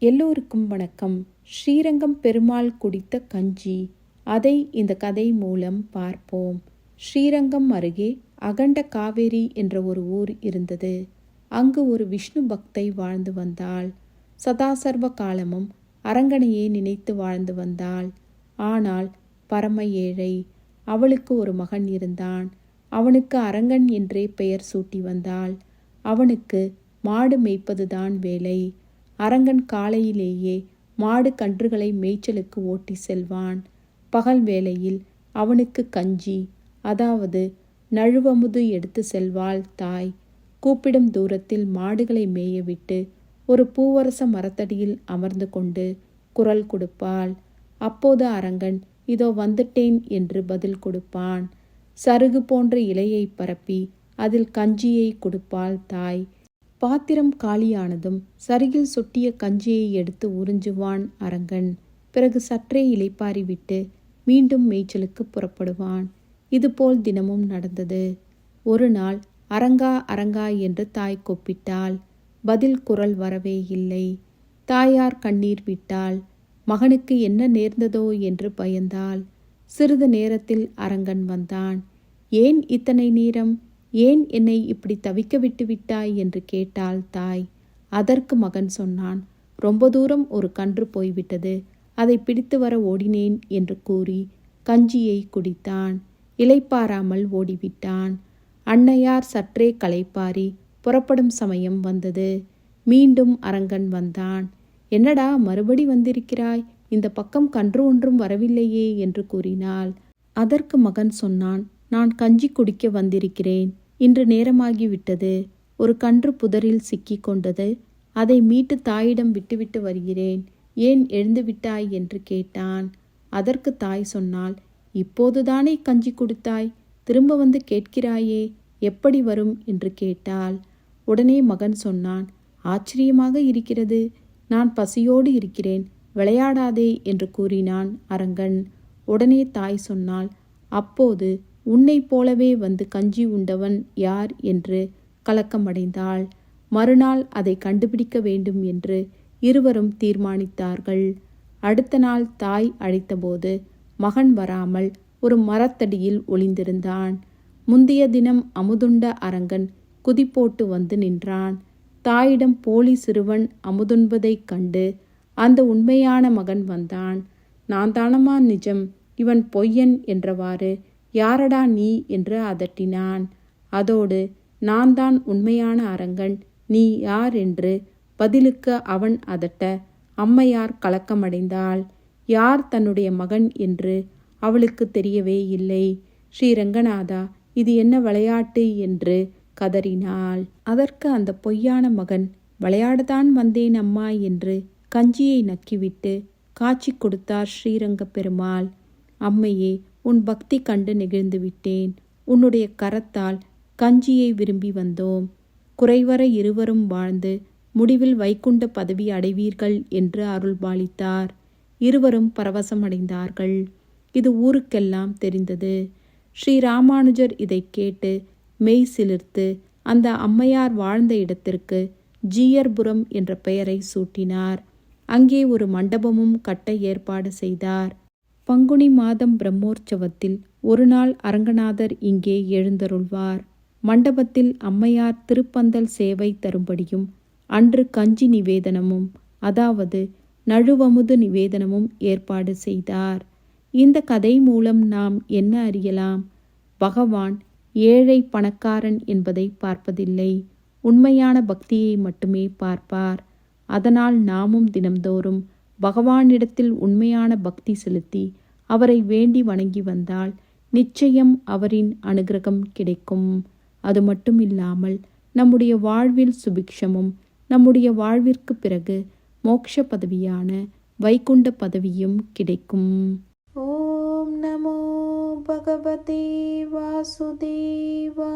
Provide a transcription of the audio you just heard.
எல்லோருக்கும் வணக்கம். ஸ்ரீரங்கம் பெருமாள் குடித்த கஞ்சி. அதை இந்த கதை மூலம் பார்ப்போம். ஸ்ரீரங்கம் அருகே அகண்ட காவேரி என்ற ஒரு ஊர் இருந்தது. அங்கு ஒரு விஷ்ணு பக்தை வாழ்ந்து வந்தாள். சதாசர்வ காலமும் அரங்கனையே நினைத்து வாழ்ந்து வந்தாள். ஆனால் பரம ஏழை அவளுக்கு ஒரு மகன் இருந்தான். அவனுக்கு அரங்கன் என்றே பெயர் சூட்டி வந்தாள். அவனுக்கு மாடு மேய்ப்பதுதான் வேலை. அரங்கன் காலையிலேயே மாடு கன்றுகளை மேய்ச்சலுக்கு ஓட்டி செல்வான். பகல் வேளையில் அவனுக்கு கஞ்சி அதாவது நழுவமுது எடுத்து செல்வாள் தாய். கூப்பிடும் தூரத்தில் மாடுகளை மேயவிட்டு ஒரு பூவரச மரத்தடியில் அமர்ந்து கொண்டு குரல் கொடுப்பாள். அப்போது அரங்கன் இதோ வந்துட்டேன் என்று பதில் கொடுப்பான். சருகு போன்ற இலையை பரப்பி அதில் கஞ்சியை கொடுப்பாள் தாய். பாத்திரம் காலியானதும் சரிகில் சொட்டிய கஞ்சியை எடுத்து உறிஞ்சுவான் அரங்கன். பிறகு சற்றே இலைப்பாரிவிட்டு மீண்டும் மேய்ச்சலுக்கு புறப்படுவான். இதுபோல் தினமும் நடந்தது. ஒரு நாள் அரங்கா அரங்கா என்று தாய் கொப்பிட்டால் பதில் குரல் வரவே இல்லை. தாயார் கண்ணீர் விட்டாள். மகனுக்கு என்ன நேர்ந்ததோ என்று பயந்தாள். சிறிது நேரத்தில் அரங்கன் வந்தான். ஏன் இத்தனை நேரம் ஏன் என்னை இப்படி தவிக்க விட்டு விட்டாய் என்று கேட்டாள் தாய். அதற்கு மகன் சொன்னான் ரொம்ப தூரம் ஒரு கன்று போய்விட்டது அதை பிடித்து வர ஓடினேன் என்று கூறி கஞ்சியை குடித்தான். இலைப்பாராமல் ஓடிவிட்டான். அன்னையார் சற்றே களைப்பாரி புறப்படும் சமயம் வந்தது. மீண்டும் அரங்கன் வந்தான். என்னடா மறுபடி வந்திருக்கிறாய்? இந்த பக்கம் கன்று ஒன்றும் வரவில்லையே என்று கூறினாள். அதற்கு மகன் சொன்னான் நான் கஞ்சி குடிக்க வந்திருக்கிறேன். இன்று நேரமாகிவிட்டது. ஒரு கன்று புதரில் சிக்கிக் கொண்டது. அதை மீட்டு தாயிடம் விட்டுவிட்டு வருகிறேன். ஏன் எழுந்துவிட்டாய் என்று கேட்டான். அதற்கு தாய் சொன்னால் இப்போதுதானே கஞ்சி கொடுத்தாய்? திரும்ப வந்து கேட்கிறாயே எப்படி வரும்? என்று கேட்டாள். உடனே மகன் சொன்னான் ஆச்சரியமாக இருக்கிறது. நான் பசியோடு இருக்கிறேன். விளையாடாதே என்று கூறினான் அரங்கன். உடனே தாய் சொன்னாள் அப்போது உன்னைப் போலவே வந்து கஞ்சி உண்டவன் யார் என்று கலக்கமடைந்தாள். மறுநாள் அதை கண்டுபிடிக்க வேண்டும் என்று இருவரும் தீர்மானித்தார்கள். அடுத்த நாள் தாய் அழைத்தபோது மகன் வராமல் ஒரு மரத்தடியில் ஒளிந்திருந்தான். முந்தைய தினம் அமுதுண்ட அரங்கன் குதிப்போட்டு வந்து நின்றான். தாயிடம் போலி சிறுவன் அமுதுண்பதைக் கண்டு அந்த உண்மையான மகன் வந்தான். நான் தானமா நிஜம் இவன் பொய்யன் என்றவாறு யாரடா நீ? என்று அதட்டினான். அதோடு நான் தான் உண்மையான அரங்கன். நீ யார்? என்று பதிலுக்கு அவன் அதட்ட அம்மையார் கலக்கமடைந்தாள். யார் தன்னுடைய மகன்? என்று அவளுக்கு தெரியவே இல்லை. ஸ்ரீரங்கநாதா இது என்ன விளையாட்டு? என்று கதறினாள். அதற்கு அந்த பொய்யான மகன் விளையாடத்தான் வந்தேன் அம்மா என்று கஞ்சியை நக்கிவிட்டு காட்சி கொடுத்தார் ஸ்ரீரங்க பெருமாள். அம்மையே உன் பக்தி கண்டு நெகிழ்ந்து விட்டேன். உன்னுடைய கரத்தால் கஞ்சியை விரும்பி வந்தோம். குறைவர இருவரும் வாழ்ந்து முடிவில் வைகுண்ட பதவி அடைவீர்கள் என்று அருள்பாலித்தார். இருவரும் பரவசமடைந்தார்கள் இது ஊருக்கெல்லாம் தெரிந்தது. ஸ்ரீ ராமானுஜர் இதை கேட்டு மெய் சிலிர்த்து அந்த அம்மையார் வாழ்ந்த இடத்திற்கு ஜீயர்புரம் என்ற பெயரை சூட்டினார். அங்கே ஒரு மண்டபமும் கட்ட ஏற்பாடு செய்தார். பங்குனி மாதம் பிரம்மோற்சவத்தில் ஒரு நாள் அரங்கநாதர் இங்கே எழுந்தருள்வார். மண்டபத்தில் அம்மையார் திருப்பந்தல் சேவை தரும்படியும் அன்று கஞ்சி நிவேதனமும் அதாவது நழுவமுது நிவேதனமும் ஏற்பாடு செய்தார். இந்த கதை மூலம் நாம் என்ன அறியலாம்? பகவான் ஏழை பணக்காரன் என்பதை பார்ப்பதில்லை. உண்மையான பக்தியை மட்டுமே பார்ப்பார். அதனால் நாமும் தினம்தோறும் பகவானிடத்தில் உண்மையான பக்தி செலுத்தி அவரை வேண்டி வணங்கி வந்தால் நிச்சயம் அவரின் அனுகிரகம் கிடைக்கும். அது மட்டும் இல்லாமல் நம்முடைய வாழ்வில் சுபிக்ஷமும் நம்முடைய வாழ்விற்கு பிறகு மோக்ஷ பதவியான வைகுண்ட பதவியும் கிடைக்கும். ஓம் நமோ பகவதே வாசுதேவாய